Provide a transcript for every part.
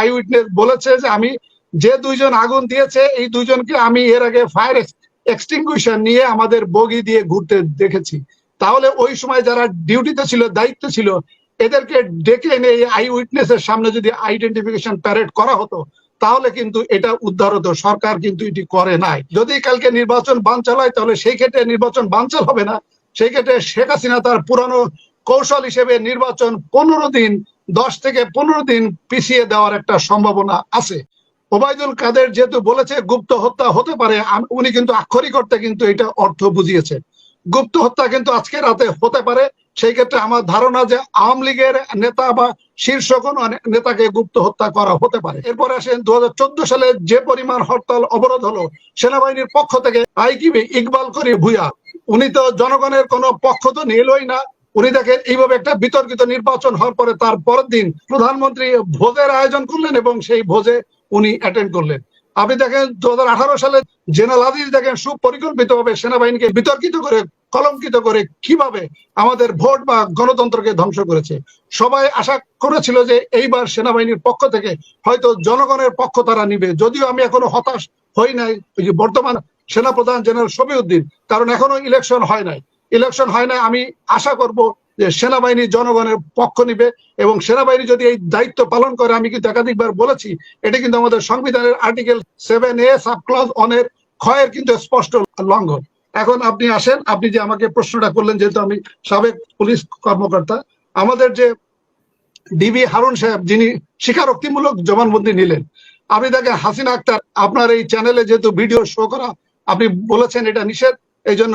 I witness বলেছে যে আমি যে দুইজন আগুন দিয়েছে, এই দুইজনকে আমি এর আগে ফায়ার এক্সটিংগুইশার নিয়ে আমাদের বগি দিয়ে ঘুরতে দেখেছি। তাহলে ওই সময় যারা ডিউটিতে ছিল, দায়িত্ব ছিল, এদেরকে ডেকে এনে এই আই সামনে যদি আইডেন্টিফিকেশন প্যারেড করা হতো, তাহলে কিন্তু এটা উদ্ধার হতো। সরকার কিন্তু এটি করে নাই। যদি কালকে নির্বাচন বানচাল হয়, তাহলে সেই ক্ষেত্রে নির্বাচন বানচাল হবে না। সেই ক্ষেত্রে শেখ হাসিনা তার পুরানো কৌশল হিসেবে নির্বাচন পনেরো দিন দশ থেকে পনেরো দিন পিছিয়ে দেওয়ার একটা সম্ভাবনা আছে। ওবায়দুল কাদের যেহেতু বলেছে গুপ্ত হত্যা হতে পারে উনি কিন্তু আক্ষরিক অর্থে কিন্তু এটা অর্থ বুঝিয়েছে গুপ্ত হত্যা কিন্তু আজকে রাতে হতে পারে। সেই ক্ষেত্রে আমার ধারণা যে আওয়ামী লীগের নেতা বা শীর্ষ কোন নেতাকে গুপ্ত হত্যা করা হতে পারে। এরপর আসেন দু হাজার চোদ্দ সালে যে পরিমাণ হরতাল অবরোধ হলো, সেনাবাহিনীর পক্ষ থেকে আইকিবি ইকবাল করি ভুইয়া। উনি তো জনগণের কোনো পক্ষ তো নিলই না। উনি দেখেন, এইভাবে একটা বিতর্কিত নির্বাচন হওয়ার পরে তার পরের দিন প্রধানমন্ত্রী ভোজের আয়োজন করলেন এবং সেই ভোজে উনি অ্যাটেন্ড করলেন। আপনি দেখেন দু সালে জেনারেল আজিজ দেখেন সুপরিকল্পিত ভাবে সেনাবাহিনীকে বিতর্কিত করে, কলঙ্কিত করে কীভাবে আমাদের ভোট বা গণতন্ত্রকে ধ্বংস করেছে। সবাই আশা করেছিল যে এইবার সেনাবাহিনীর পক্ষ থেকে হয়তো জনগণের পক্ষ তারা নিবে। যদিও আমি এখনও হতাশ হই নাই বর্তমান সেনাপ্রধান জেনারেল শফিউদ্দিন, কারণ এখনও ইলেকশন হয় নাই। ইলেকশন হয় নাই, আমি আশা করব যে সেনাবাহিনী জনগণের পক্ষ নিবে এবং সেনাবাহিনী যদি এই দায়িত্ব পালন করে, আমি কিন্তু একাধিকবার বলেছি, এটা কিন্তু আমাদের সংবিধানের article seven A sub clause অনের ক্ষয়ের কিন্তু স্পষ্ট লঙ্ঘন। এখন আপনি আসেন, আপনি যে আমাকে প্রশ্নটা করলেন, যেহেতু আমি সাবেক পুলিশ কর্মকর্তা, আমাদের যে ডিবি হারুন সাহেব, যিনি স্বীকারোক্তিমূলক জবানবন্দি নিলেন আপনি দেখেন হাসিনা আক্তার, আপনার এই চ্যানেলে যেহেতু ভিডিও শো করা, আপনি বলেছেন এটা নিষেধ এই জন্য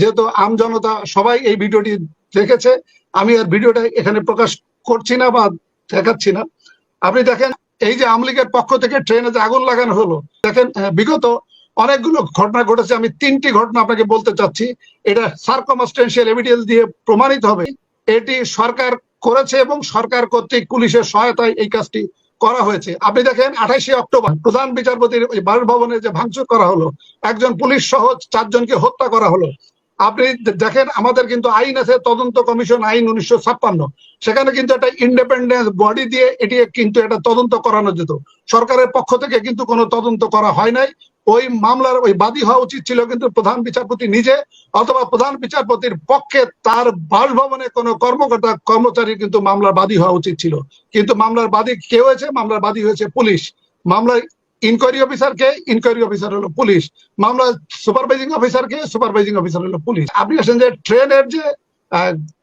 যেহেতু আম জনতা সবাই এই ভিডিওটি দেখেছে, আমি আর ভিডিওটা এখানে প্রকাশ করছি না বা দেখাচ্ছি না। আপনি দেখেন, এই যে আওয়ামী লীগের পক্ষ থেকে ট্রেনে যে আগুন লাগানো হলো, দেখেন বিগত অনেকগুলো ঘটনা ঘটেছে, আমি তিনটি ঘটনা আপনাকে বলতে চাচ্ছি। এটা সার্কমস্টেন্সিয়াল এভিডেন্স দিয়ে প্রমাণিত হবে। এটি সরকার করেছে এবং সরকার কর্তৃক পুলিশের সহায়তায় এই কাজটি করা হয়েছে। আপনি দেখেন, আঠাশে অক্টোবর প্রধান বিচারপতির ওই বাসভবনে যে ভাঙচুর করা হলো, একজন পুলিশ সহ চারজনকে হত্যা করা হলো। আপনি দেখেন, আমাদের কিন্তু আইন আছে, তদন্ত কমিশন আইন উনিশশো ছাপ্পান্ন। সেখানে কিন্তু একটা ইন্ডিপেন্ডেন্স বডি দিয়ে এটি কিন্তু একটা তদন্ত করানো যেত। সরকারের পক্ষ থেকে কিন্তু কোনো তদন্ত করা হয় নাই। ওই মামলার ওই বাদী হওয়া উচিত ছিল কিন্তু প্রধান বিচারপতি নিজে অথবা প্রধান বিচারপতির পক্ষে তার বাসভবনে কোনো কর্মকর্তা, কর্মচারী কিন্তু মামলার বাদী হওয়া উচিত ছিল। কিন্তু মামলার বাদী কে হয়েছে? মামলার বাদী হয়েছে পুলিশ। মামলার ইনকোয়ারি অফিসার কে? ইনকোয়ারি অফিসার হলো পুলিশ। মামলা সুপারভাইজিং অফিসার কে? সুপারভাইজিং অফিসার হলো পুলিশ। আপনি আসেন যে ট্রেনের যে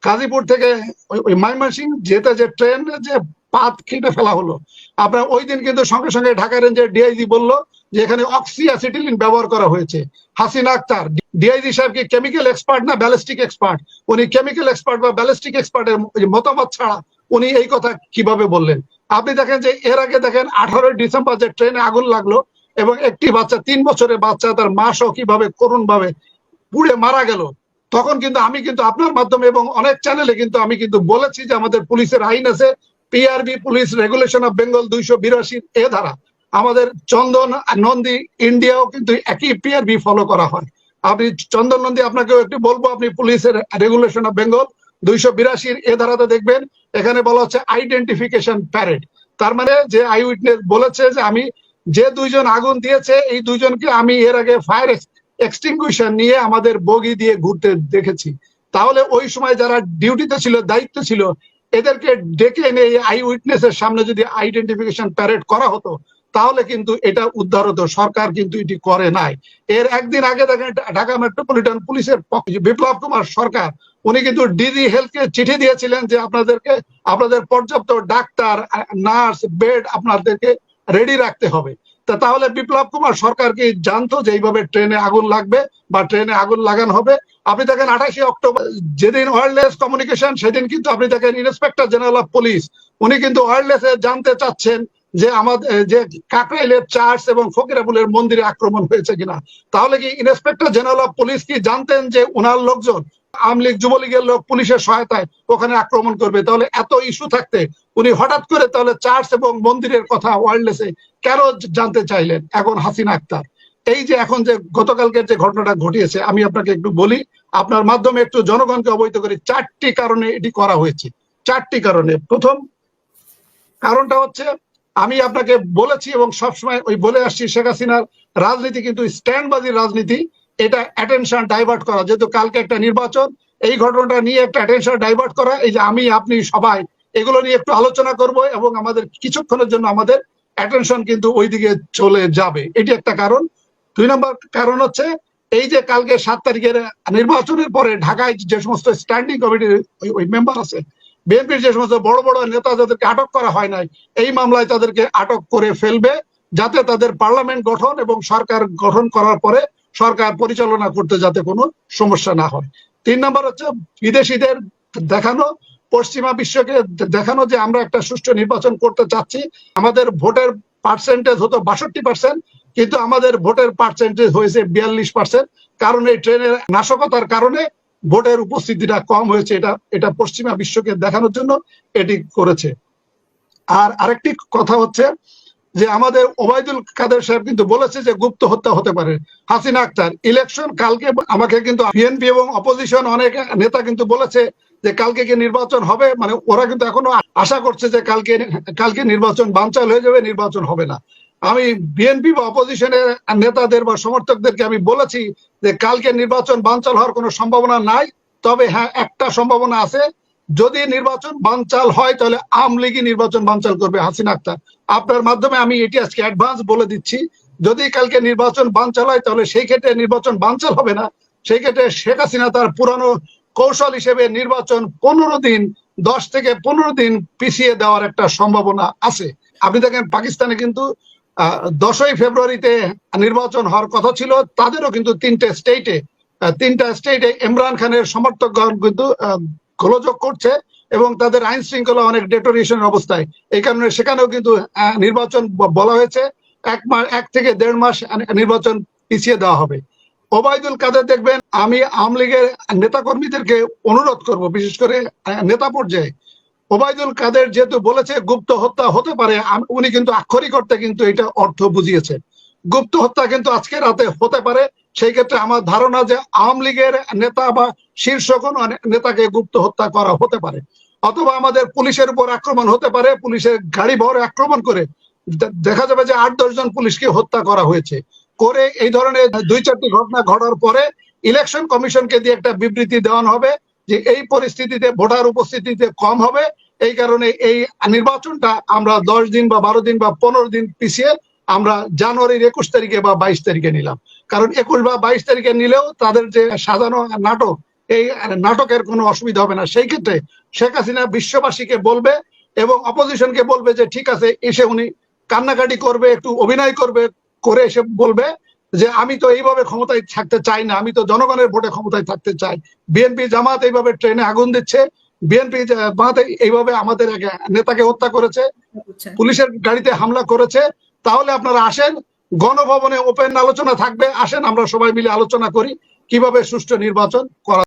গাজীপুর থেকে ওই- মাইমাসিং যেতে যে ট্রেনের যে পাত কেটে ফেলা হলো। আপনার ওই দিন কিন্তু সঙ্গে সঙ্গে ঢাকা রেঞ্জের ডিআইজি বলল যে এখানে অক্সি অ্যাসিটিলিন ব্যবহার করা হয়েছে। হাসিনা আক্তার ডিআইজি সাহেব কি কেমিক্যাল এক্সপার্ট না ব্যালিস্টিক এক্সপার্ট উনি কেমিক্যাল এক্সপার্ট বা ব্যালিস্টিক এক্সপার্টের মতামত ছাড়া উনি এই কথা কীভাবে বললেন? আপনি দেখেন যে এর আগে দেখেন আঠারোই ডিসেম্বর যে ট্রেনে আগুন লাগল এবং একটি বাচ্চা, তিন বছরের বাচ্চা তার মা সহ কীভাবে করুণ ভাবে পুড়ে মারা গেল, তখন কিন্তু আমি কিন্তু আপনার মাধ্যমে এবং অনেক চ্যানেলে কিন্তু আমি কিন্তু বলেছি যে আমাদের পুলিশের আইন আছে PRB police regulation of Bengal দুইশো বিরাশি এ ধারা। আমাদের চন্দন নন্দী ইন্ডিয়াও কিন্তু একই পিআরবি ফলো করা হয়। আপনি চন্দন, নন্দী, আপনাকেও একটু বলব, আপনি পুলিশের রেগুলেশন অফ বেঙ্গল দুইশো বিরাশির এ ধারাতে দেখবেন, এখানে বলা হচ্ছে আইডেন্টিফিকেশন প্যারেড তার মানে যে আই উইটনেস বলেছে যে আমি যে দুইজন আগুন দিয়েছে, এই দুইজনকে আমি এর আগে ফায়ার এক্সটিংগুইশার নিয়ে আমাদের বগি দিয়ে ঘুরতে দেখেছি। তাহলে ওই সময় যারা ডিউটিতে ছিল, দায়িত্ব ছিল, এদেরকে ডেকে এনে এই আই উইটনেসের সামনে যদি আইডেন্টিফিকেশন প্যারেড করা হতো তাহলে কিন্তু এটা উদ্ধার হতো। সরকার কিন্তু এটি করে নাই। এর একদিন আগে দেখেন, ঢাকা মেট্রোপলিটন পুলিশের পক্ষে বিপ্লব কুমার সরকার, উনি কিন্তু ডিজি হেলথকে চিঠি দিয়েছিলেন যে আপনাদেরকে, আপনাদের পর্যাপ্ত ডাক্তার, নার্স, বেড আপনাদেরকে রেডি রাখতে হবে। তা তাহলে বিপ্লব কুমার সরকার কি জানতো যে এইভাবে ট্রেনে আগুন লাগবে বা ট্রেনে আগুন লাগানো হবে? আপনি দেখেন, আঠাশে অক্টোবর, যেদিন ওয়ারলেস কমিউনিকেশন সেদিন কিন্তু আপনি দেখেন ইন্সপেক্টর জেনারেল অফ পুলিশ উনি কিন্তু ওয়ারলেস জানতে চাচ্ছেন যে আমাদের যে কাকরাইলের চার্চ এবং ফকিরাপুলের মন্দিরে আক্রমণ হয়েছে কিনা। তাহলে কি ইন্সপেক্টর জেনারেল অফ পুলিশ কি জানতেন যে উনার লোকজন আওয়ামী লীগ, যুবলীগের লোক পুলিশের সহায়তায় ওখানে আক্রমণ করবে? তাহলে এত ইস্যু থাকতে উনি হঠাৎ করে তাহলে চার্চ এবং মন্দিরের কথা ওয়ার্ল্ডলেসে কেন জানতে চাইলেন এখন হাসিনা আক্তার? এই যে এখন যে গতকালকের যে ঘটনাটা ঘটিয়েছে, আমি আপনাকে একটু বলি, আপনার মাধ্যমে একটু জনগণকে অবহিত করি। চারটি কারণে এটি করা হয়েছে। চারটি কারণে। প্রথম কারণটা হচ্ছে আমি আপনাকে বলেছি এবং সবসময় ওই বলে আসছি শেখ হাসিনার রাজনীতি কিন্তু স্ট্যান্ডবাজির রাজনীতি। এটা অ্যাটেনশন ডাইভার্ট করা। যেহেতু কালকে একটা নির্বাচন, এই ঘটনাটা নিয়ে একটা অ্যাটেনশন ডাইভার্ট করা। এই যে আমি, আপনি সবাই, এগুলো নিয়ে একটু আলোচনা করব এবং আমাদের কিছুক্ষণের জন্য আমাদের অ্যাটেনশন কিন্তু ওইদিকে চলে যাবে। এটি একটা কারণ। দুই নম্বর কারণ হচ্ছে, এই যে কালকে সাত তারিখের নির্বাচনের পরে ঢাকায় যে সমস্ত স্ট্যান্ডিং কমিটির ওই মেম্বার আছে বিএনপির যে সমস্ত বড় বড় নেতা যাদেরকে আটক করা হয় নাই, এই মামলায় তাদেরকে আটক করে ফেলবে যাতে তাদের পার্লামেন্ট গঠন এবং সরকার গঠন করার পরে সরকার পরিচালনা করতে যাতে কোনো সমস্যা না হয়। তিন নম্বর হচ্ছে বিদেশিদের দেখানো, পশ্চিমা বিশ্বকে দেখানো যে আমরা একটা সুষ্ঠু নির্বাচন করতে চাচ্ছি। আমাদের ভোটের পার্সেন্টেজ হতো বাষট্টি পার্সেন্ট কিন্তু আমাদের ভোটের পার্সেন্টেজ হয়েছে বিয়াল্লিশ পার্সেন্ট কারণ এই ট্রেনের নাশকতার কারণে ভোটের উপস্থিতিটা কম হয়েছে, এটা এটা পশ্চিমা বিশ্বকে দেখানোর জন্য এটি করেছে। আর আরেকটি কথা হচ্ছে যে আমাদের ওবায়দুল কাদের সাহেব কিন্তু বলেছে যে গুপ্ত হত্যা হতে পারে। হাসিনা আক্তার, ইলেকশন কালকে আমাকে কিন্তু বিএনপি এবং অপোজিশন অনেক নেতা কিন্তু বলেছে যে কালকে কি নির্বাচন হবে মানে ওরা কিন্তু এখনও আশা করছে যে কালকে কালকে নির্বাচন বানচাল হয়ে যাবে, নির্বাচন হবে না। আমি বিএনপি বা অপোজিশনের নেতাদের বা সমর্থকদেরকে আমি বলেছি যে কালকে নির্বাচন বানচাল হওয়ার কোনো সম্ভাবনা নাই। তবে হ্যাঁ একটা সম্ভাবনা আছে। যদি নির্বাচন বানচাল হয়, তাহলে আওয়ামী লীগই নির্বাচন বানচাল করবে, হাসিনা আক্তার। আপনার মাধ্যমে আমি এটি আজকে অ্যাডভান্স বলে দিচ্ছি। যদি কালকে নির্বাচন বানচাল হয়, তাহলে সেই ক্ষেত্রে নির্বাচন বানচাল হবে না। সেই ক্ষেত্রে শেখ হাসিনা তার পুরানো কৌশল হিসেবে নির্বাচন পনেরো দিন, দশ থেকে পনেরো দিন পিছিয়ে দেওয়ার একটা সম্ভাবনা আছে। আপনি দেখেন, পাকিস্তানে কিন্তু দশই ফেব্রুয়ারিতে নির্বাচন হওয়ার কথা ছিল। তাদেরও কিন্তু তিনটে স্টেটে তিনটা স্টেটে ইমরান খানের সমর্থকগণ কিন্তু গোলযোগ করছে এবং তাদের আইন শৃঙ্খলা অনেক ডেটোরিয়েশনের অবস্থায়। এই কারণে সেখানেও কিন্তু নির্বাচন বলা হয়েছে। এক মাস এক থেকে দেড় মাস নির্বাচন পিছিয়ে দেওয়া হবে। ওবায়দুল কাদের দেখবেন, আমি আওয়ামী লীগের নেতা কর্মীদেরকে অনুরোধ করব, বিশেষ করে নেতা পর্যায়ে। ওবায়দুল কাদের যেহেতু বলেছে গুপ্ত হত্যা হতে পারে উনি কিন্তু আক্ষরিক অর্থে কিন্তু এটা অর্থ বুঝিয়েছে গুপ্ত হত্যা কিন্তু আজকে রাতে হতে পারে। সেই ক্ষেত্রে আমার ধারণা যে আওয়ামী লীগের নেতা বা শীর্ষ কোন নেতাকে গুপ্ত হত্যা করা হতে পারে। অথবা আমাদের পুলিশের উপর আক্রমণ হতে পারে, পুলিশের গাড়ি ভরে আক্রমণ করে। দেখা যাবে যে আট, দশ জন পুলিশকে হত্যা করা হয়েছে। করে এই ধরনের দুই চারটি ঘটনা ঘটার পরে ইলেকশন কমিশনকে দিয়ে একটা বিবৃতি দেওয়ানো হবে। যে এই পরিস্থিতিতে ভোটার উপস্থিতিতে কম হবে, এই কারণে এই নির্বাচনটা আমরা দশ দিন বা বারো দিন বা পনেরো দিন পিছিয়ে আমরা জানুয়ারির একুশ তারিখে বা বাইশ তারিখে নিলাম। কারণ একুশ বা বাইশ তারিখে নিলেও তাদের যে সাজানো নাটক, এই নাটকের কোনো অসুবিধা হবে না। সেই ক্ষেত্রে শেখ হাসিনা বিশ্ববাসীকে বলবে এবং অপোজিশনকে বলবে যে, ঠিক আছে, এসে উনি কান্নাকাটি করবে, একটু অভিনয় করবে, করে এসে বলবে যে আমি তো এইভাবে ক্ষমতায় থাকতে চাই না আমি তো জনগণের ভোটে ক্ষমতায় থাকতে চাই। বিএনপি জামাত এইভাবে ট্রেনে আগুন দিচ্ছে বিএনপি জামাত এইভাবে আমাদের নেতাকে হত্যা করেছে পুলিশের গাড়িতে হামলা করেছে। তাহলে আপনারা আসেন গণভবনে ওপেন আলোচনা থাকবে আসেন আমরা সবাই মিলে আলোচনা করি কীভাবে সুষ্ঠু নির্বাচন করা